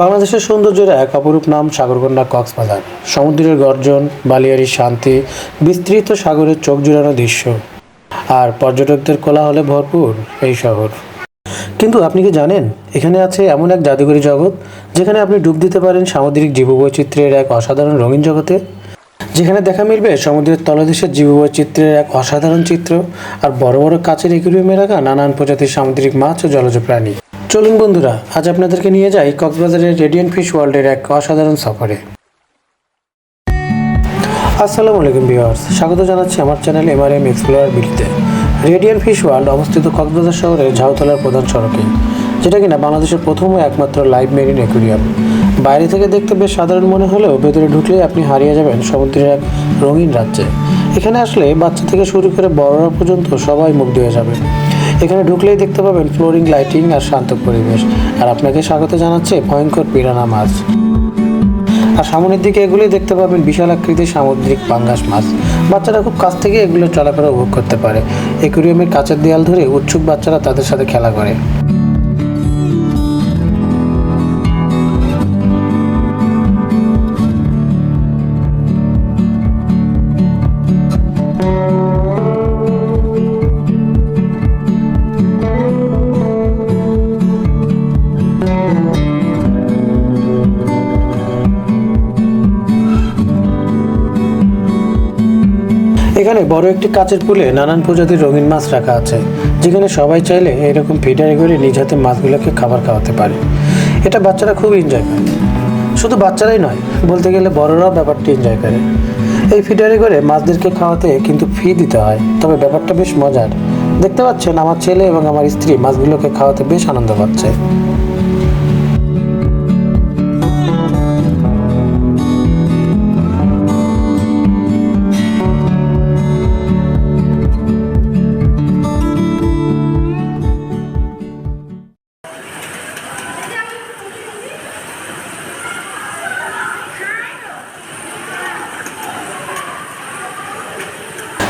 বাংলাদেশের সৌন্দর্যের এক অপরূপ নাম সাগরকন্যা কক্সবাজার। সমুদ্রের গর্জন, বালিয়ারির শান্তি, বিস্তৃত সাগরের চোখ জুড়ানো দৃশ্য। আর পর্যটকদের কোলাহলে ভরপুর এই শহর। কিন্তু আপনি কি জানেন, এখানে আছে এমন এক জাদুকরী জগৎ, যেখানে আপনি ডুব দিতে পারেন সামুদ্রিক জীববৈচিত্র্যের এক অসাধারণ রঙিন জগতে? যেখানে দেখা মিলবে সমুদ্রের তলদেশের জীববৈচিত্র্যের এক অসাধারণ চিত্র, আর বড় বড় কাচের একুরিয়ামে রাখা নানান প্রজাতির সামুদ্রিক মাছ ও জলজ প্রাণী। চলুন বন্ধুরা, আজ আপনাদেরকে নিয়ে যাই কক্সবাজারের রেডিয়েন্ট ফিশ ওয়ার্ল্ডের এক অসাধারণ সফরে। আসসালামু আলাইকুম ভিউয়ার্স, স্বাগত জানাচ্ছি আমার চ্যানেল এমআরএম এক্সপ্লোরার বিলিতে। রেডিয়ান ফিশ ওয়ার্ল্ড অবস্থিত কক্সবাজার শহরের ঝাউতলার প্রধান সড়কে, যেটা কিনা বাংলাদেশের প্রথম ও একমাত্র লাইভ মেরিন অ্যাকুরিয়াম বাইরে থেকে দেখতে বেশ সাধারণ মনে হলেও ভেতরে ঢুকলে আপনি হারিয়ে যাবেন সমুদ্রের এক রঙিন রাজ্যে। এখানে আসলে বাচ্চা থেকে শুরু করে বড়রা পর্যন্ত সবাই মুগ্ধ হয়ে যাবে এখানে ঢুকলেই দেখতে পাবেন ফ্লোরিং, লাইটিং আর শান্ত পরিবেশ। আর আপনাকে স্বাগত জানাচ্ছে ভয়ঙ্কর পিরানা মাছ। আর সামনের দিকে এগুলোই দেখতে পাবেন বিশাল আকৃতির সামুদ্রিক পাঙ্গাস মাছ। বাচ্চারা খুব কাছ থেকে এগুলো চলাফেরা উপভোগ করতে পারে। একুরিয়ামের কাঁচের দেয়াল ধরে উৎসুক বাচ্চারা তাদের সাথে খেলা করে। এখানে বড় একটি কাচের পুলে নানান প্রজাতির রঙিন মাছ রাখা আছে, যেখানে সবাই চাইলে এরকম ফিডারে করে নিজ হাতে মাছগুলোকে খাবার খাওয়াতে পারে। এটা বাচ্চারা খুব এনজয় করে। শুধু বাচ্চারাই নয়, বলতে গেলে বড়রাও ব্যাপারটি এনজয় করে। এই ফিডারে করে মাছদেরকে খাওয়াতে কিন্তু ফি দিতে হয়, তবে ব্যাপারটা বেশ মজার। দেখতে পাচ্ছেন, আমার ছেলে এবং আমার স্ত্রী মাছগুলোকে খাওয়াতে বেশ আনন্দ পাচ্ছে।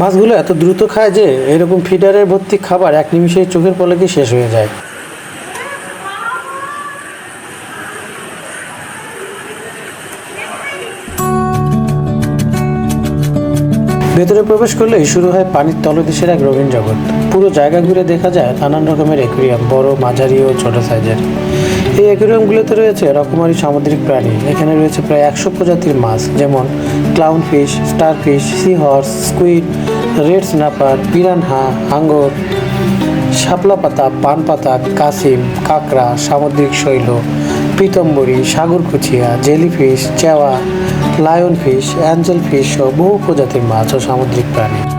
মাছগুলো এত দ্রুত খায় যে এরকম ফিডারের ভর্তি খাবার এক নিমিষেই চোখের পলকে শেষ হয়ে যায়। ভেতরে প্রবেশ করলেই শুরু হয় পানির তলদেশের এক রঙিন জগৎ। পুরো জায়গা ঘুরে দেখা যায় নানান রকমের অ্যাকুরিয়াম বড়, মাঝারি ও ছোট সাইজের। এই অ্যাকুরিয়ামগুলোতে রয়েছে রকমারি সামুদ্রিক প্রাণী। এখানে রয়েছে প্রায় একশো প্রজাতির মাছ, যেমন clown fish star fish sea horse squid red snapper piranha হাঙ্গর শাপলা পাতা পান পাতা কাসিম, কাঁকড়া, সামুদ্রিক শৈল, পিতম্বরী, সাগর কুচিয়া জেলিফিশ চেওয়া লায়ন ফিশ অ্যাঞ্জেল ফিশ সহ বহু প্রজাতির মাছ ও সামুদ্রিক প্রাণী।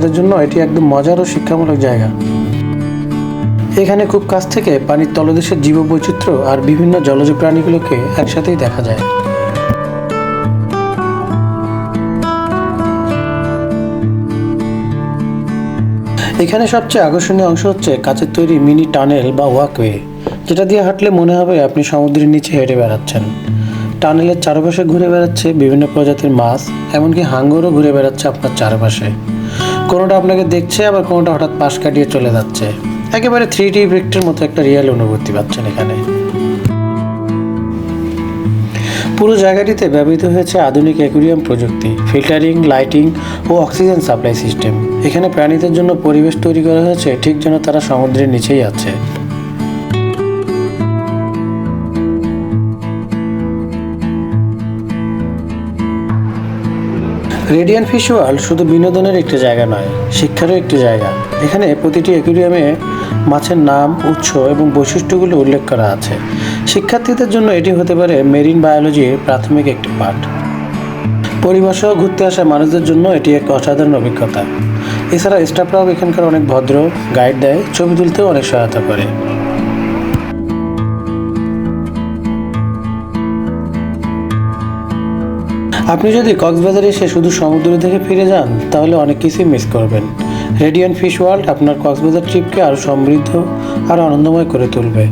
বাচ্চাদের জন্য এটি একদম মজার ও শিক্ষামূলক জায়গা। এখানে খুব কাছ থেকে পানির তলদেশের জীববৈচিত্র্য আর বিভিন্ন জলজ প্রাণীগুলোকে একসাথেই দেখা যায়। এখানে সবচেয়ে আকর্ষণীয় অংশ হচ্ছে কাচের তৈরি মিনি টানেল বা ওয়াকওয়ে যেটা দিয়ে হাঁটলে মনে হবে আপনি সমুদ্রের নিচে হেঁটে বেড়াচ্ছেন। টানেলের চারপাশে ঘুরে বেড়াচ্ছে বিভিন্ন প্রজাতির মাছ, এমনকি হাঙ্গরও ঘুরে বেড়াচ্ছে আপনার চারপাশে। কোনোটা আপনাকে দেখছে, আবার কোনোটা হঠাৎ পাশ কাটিয়ে চলে যাচ্ছে। একেবারে থ্রি ডি ইফেক্টের মতো একটা রিয়েল অনুভূতি পাচ্ছেন এখানে। পুরো জায়গাটিতে ব্যবহৃত হয়েছে আধুনিক অ্যাকুরিয়াম প্রযুক্তি ফিল্টারিং লাইটিং ও অক্সিজেন সাপ্লাই সিস্টেম এখানে প্রাণীদের জন্য পরিবেশ তৈরি করা হয়েছে, ঠিক যেন তারা সমুদ্রের নিচেই আছে। রেডিয়ান ফিশ ওয়ার্ল্ড শুধু বিনোদনের একটি জায়গা নয়, শিক্ষারও একটি জায়গা। এখানে প্রতিটি অ্যাকুরিয়ামে মাছের নাম, উৎস এবং বৈশিষ্ট্যগুলো উল্লেখ করা আছে। শিক্ষার্থীদের জন্য এটি হতে পারে মেরিন বায়োলজির প্রাথমিক একটি পাঠ। পরিবার ঘুরতে আসা মানুষদের জন্য এটি এক অসাধারণ অভিজ্ঞতা। এছাড়া স্টাফরাও এখানকার অনেক ভদ্র গাইড দেয়, ছবি তুলতেও অনেক সহায়তা করে। আপনি যদি কক্সবাজারে এসে শুধু সমুদ্র থেকে ফিরে যান, তাহলে অনেক কিছুই মিস করবেন। রেডিয়ান ফিশ ওয়ার্ল্ড আপনার কক্সবাজার ট্রিপকে আরও সমৃদ্ধ, আর আনন্দময় করে তুলবে।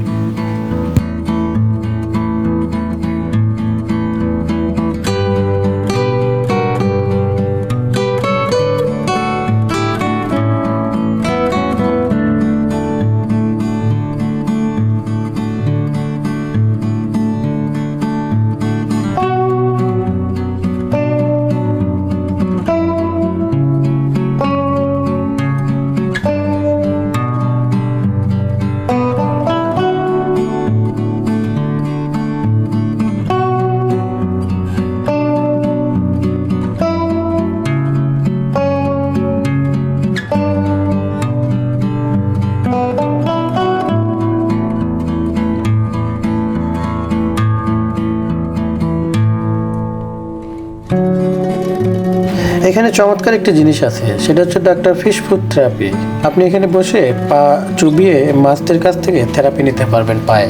এখানে চমৎকার একটি জিনিস আছে, সেটা হচ্ছে ডাক্তার ফিশ ফুড থেরাপি আপনি এখানে বসে পা চুবিয়ে মাছদের কাছ থেকে থেরাপি নিতে পারবেন পায়ে।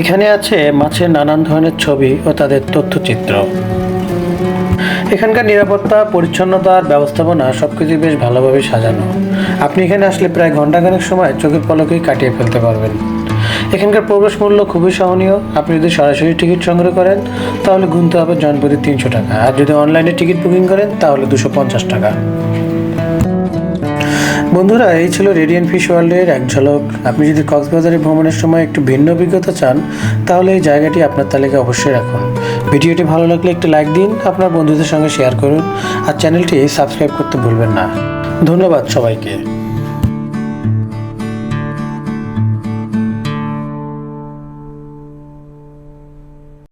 এখানে আছে মাছের নানান ধরনের ছবি ও তাদের তথ্যচিত্র। এখানকার নিরাপত্তা পরিচ্ছন্নতার ব্যবস্থাপনা সবকিছু বেশ ভালোভাবে সাজানো। আপনি এখানে আসলে প্রায় ঘন্টাখানেক সময় চোখের পলকেই কাটিয়ে ফেলতে পারবেন। এখানকার প্রবেশ মূল্য খুবই সহনীয়। আপনি যদি সরাসরি টিকিট সংগ্রহ করেন, তাহলে গুনতে হবে জনপ্রতি তিনশো টাকা। আর যদি অনলাইনে টিকিট বুকিং করেন, তাহলে দুশো পঞ্চাশ টাকা। বন্ধুরা, এই ছিল রেডিয়ান ফিশ ওয়ার্ল্ডের এক ঝলক। আপনি যদি কক্সবাজারে ভ্রমণের সময় একটু ভিন্ন অভিজ্ঞতা চান, তাহলে এই জায়গাটি আপনার তালিকায় অবশ্যই রাখুন। ভিডিওটি ভালো লাগলে একটি লাইক দিন, আপনার বন্ধুদের সঙ্গে শেয়ার করুন, আর চ্যানেলটি সাবস্ক্রাইব করতে ভুলবেন না। ধন্যবাদ সবাইকে।